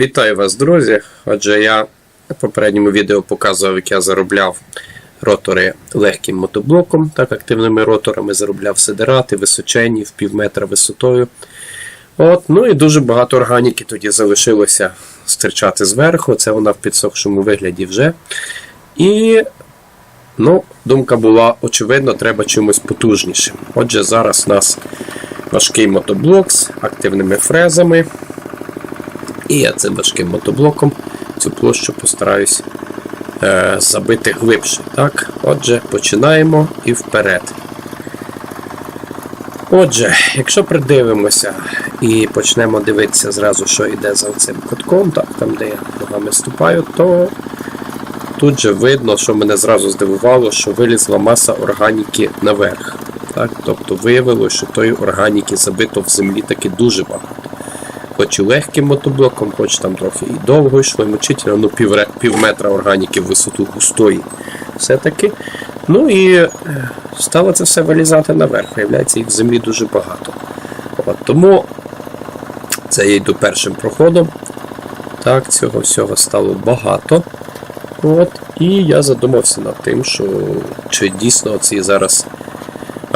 Вітаю вас, друзі! Отже, я в попередньому відео показував, як я заробляв ротори легким мотоблоком, так, активними роторами заробляв сидерати, височені, в пів метра висотою. От, ну і дуже багато органіки тоді залишилося стирчати зверху. Це вона в підсохшому вигляді вже. І ну, думка була, очевидно, треба чимось потужнішим. Отже, зараз у нас важкий мотоблок з активними фрезами. І я цим важким мотоблоком цю площу постараюсь е, забити глибше. Так? Отже, починаємо і вперед. Отже, якщо придивимося і почнемо дивитися зразу, що йде за цим кутком, так, там де я ногами ступаю, то тут же видно, що мене зразу здивувало, що вилізла маса органіки наверх. Так? Тобто виявилося, що тої органіки забито в землі таки дуже багато хоч і легким мотоблоком, хоч там трохи і довго йшло, і мучительно, ну пів, пів метра органіки в висоту густої. Все-таки. Ну і е, стало це все вилізати наверх. Виявляється, їх в землі дуже багато. От, тому це я йду першим проходом. Так, цього всього стало багато. От, і я задумався над тим, що чи дійсно ці зараз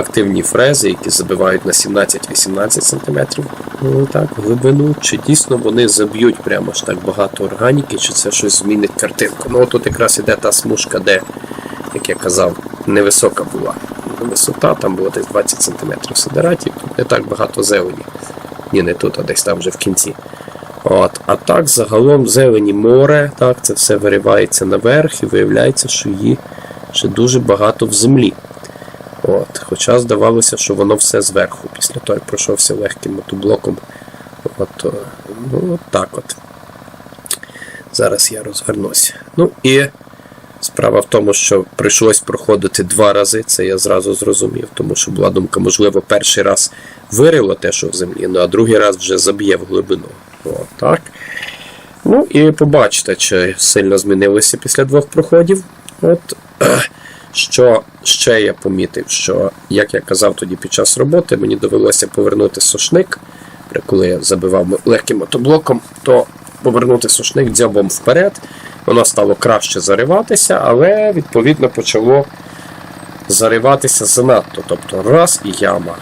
активні фрези, які забивають на 17-18 см ну, так, глибину, чи дійсно вони заб'ють прямо ж так багато органіки, чи це щось змінить картинку. Ну, тут якраз іде та смужка, де, як я казав, невисока була висота, там було десь 20 см сидератів, тут не так багато зелені. Ні, не тут, а десь там вже в кінці. От. А так, загалом зелені море, так, це все виривається наверх і виявляється, що її ще дуже багато в землі. От. Хоча здавалося, що воно все зверху, після того, як пройшовся легким мотоблоком. От, е, ну, от так от. Зараз я розвернусь. Ну і справа в тому, що прийшлось проходити два рази, це я зразу зрозумів, тому що була думка, можливо, перший раз вирило те, що в землі, ну а другий раз вже заб'є в глибину. От, так. Ну і побачите, чи сильно змінилося після двох проходів. От, що ще я помітив, що, як я казав тоді під час роботи, мені довелося повернути сошник, коли я забивав легким мотоблоком, то повернути сошник дзьобом вперед, воно стало краще зариватися, але відповідно почало зариватися занадто. Тобто раз і яма.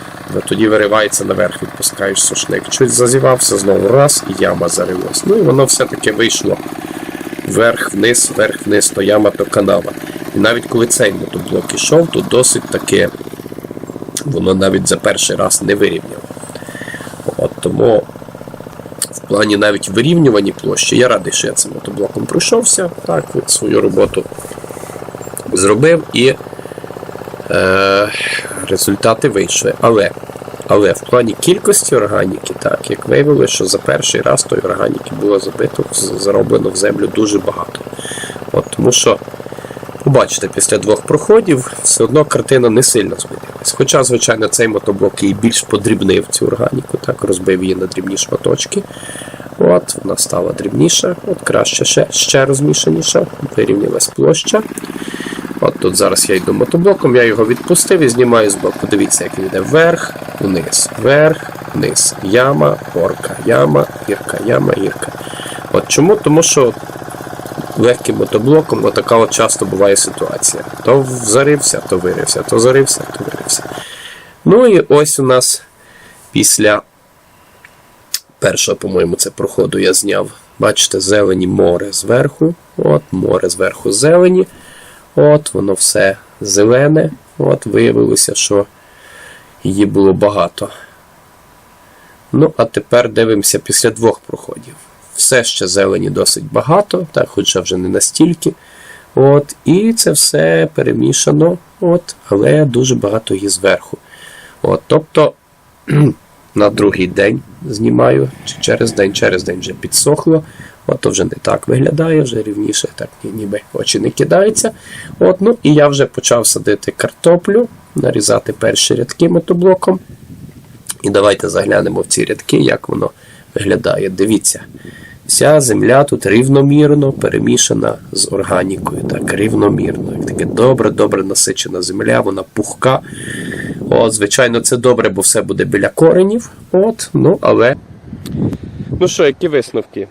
Тоді виривається наверх, відпускаєш сошник. Чуть зазівався, знову раз і яма заривалась. Ну і воно все-таки вийшло вверх-вниз, вверх-вниз, то яма, то канава. Навіть коли цей мотоблок ішов, то досить таки воно навіть за перший раз не вирівняло. От тому в плані навіть вирівнювані площі, я радий, що я цим мотоблоком пройшовся, так, от свою роботу зробив і е, результати вийшли. Але, але в плані кількості органіки, так, як виявилося, що за перший раз тої органіки було забито, зароблено в землю дуже багато. От, тому що, побачите, після двох проходів все одно картина не сильно змінилась. Хоча, звичайно, цей мотоблок і більш подрібнив цю органіку, так, розбив її на дрібні шматочки. От, вона стала дрібніша, от краще ще, ще розмішаніша, вирівнялась площа. От тут зараз я йду мотоблоком, я його відпустив і знімаю з боку. Дивіться, як він йде вверх, вниз, вверх, вниз. Яма, горка, яма, гірка, яма, гірка. От чому? Тому що легким мотоблоком отака от часто буває ситуація. То зарився, то вирився, то зарився, то вирився. Ну і ось у нас після першого, по-моєму, це проходу я зняв. Бачите, зелені море зверху. От, море зверху зелені. От, воно все зелене. От, виявилося, що її було багато. Ну, а тепер дивимося після двох проходів. Все ще зелені досить багато, так, хоча вже не настільки. От, і це все перемішано, от, але дуже багато її зверху. От, тобто на другий день знімаю, чи через день, через день вже підсохло. От то вже не так виглядає, вже рівніше, так ніби очі не кидаються. От, ну, і я вже почав садити картоплю, нарізати перші рядки мотоблоком. І давайте заглянемо в ці рядки, як воно виглядає. Дивіться, вся земля тут рівномірно перемішана з органікою. Так, рівномірно. Як таке добре-добре насичена земля, вона пухка. От, звичайно, це добре, бо все буде біля коренів. От, ну, але. Ну що, які висновки?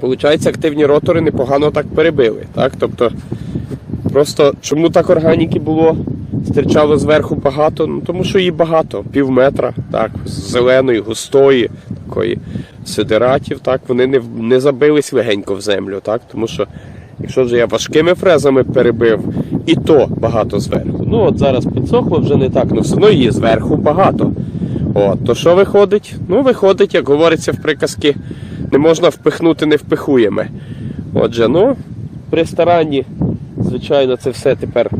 Получається, активні ротори непогано так перебили. Так? Тобто, просто чому так органіки було? Стирчало зверху багато, ну тому що її багато, пів метра, так, зеленої, густої, такої сидератів, так, вони не, не забились легенько в землю, так, тому що якщо вже я важкими фрезами перебив, і то багато зверху. Ну от зараз підсохло вже не так, ну все одно її зверху багато. От, то що виходить? Ну, виходить, як говориться в приказці, не можна впихнути, не впихуємо. Отже, ну, при старанні, звичайно, це все тепер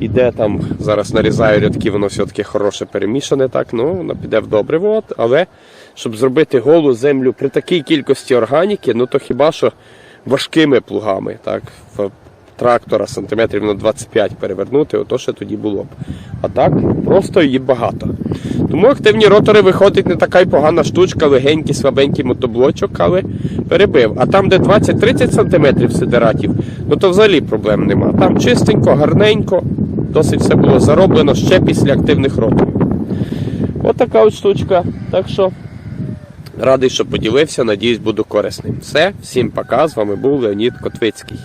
іде там. Зараз нарізаю рядки, воно все-таки хороше перемішане, так, ну, воно піде в добре, от, але щоб зробити голу землю при такій кількості органіки, ну то хіба що важкими плугами, так, трактора сантиметрів на 25 перевернути, ото ще тоді було б. А так, просто її багато. Тому активні ротори виходить не така й погана штучка, легенький, слабенький мотоблочок, але перебив. А там, де 20-30 см сидератів, ну то взагалі проблем нема. Там чистенько, гарненько, досить все було зароблено ще після активних роторів. От от штучка. Так що радий, що поділився, надіюсь, буду корисним. Все, всім пока. З вами був Леонід Котвицький.